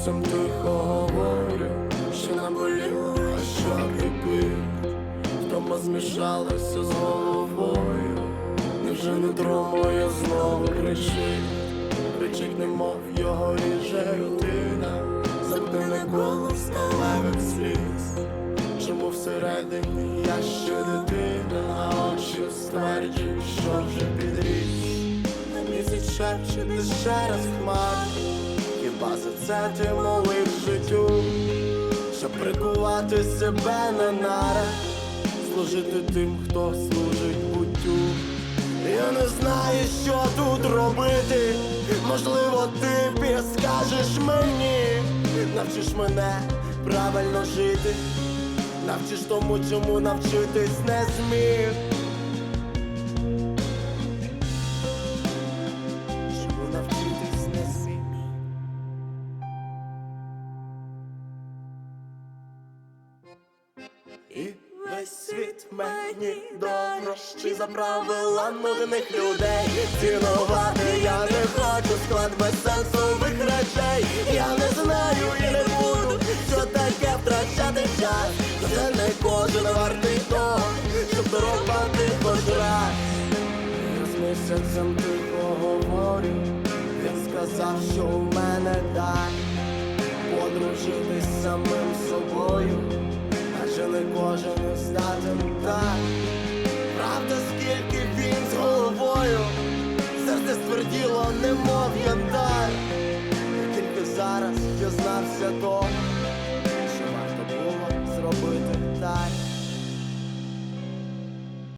місяцем тихо говорю, що наболіло, а що кипить. Втома змішалася з головою, невже нутро моє знову кричить, кричить, немов його ріже рутина, замкнене коло сталевих сліз. Чому всередині я ще дитина, а очі стверджують, що вже підріс. На місяць шепче ти ще раз хмар Це ти молив життю, щоб прикувати себе на нарах, служити тим, хто служить буттю. Я не знаю, що тут робити. Можливо, ти підскажеш мені, навчиш мене правильно жити, навчиш тому, чому навчитись не зміг. І весь світ мені дорожчий за правила нудних людей. Цінувати я не хочу склад безсенсових речей. Я не знаю і не буду, що таке втрачати час. Це не кожен вартий того, щоб дорогати хоч раз Я з місяцем тихо говорю Він сказав, що у мене дар. Подружитись самим собою Не кожен так. Правда, скільки він з головою? Серце стверділо, немов янтар. Тільки зараз дізнався то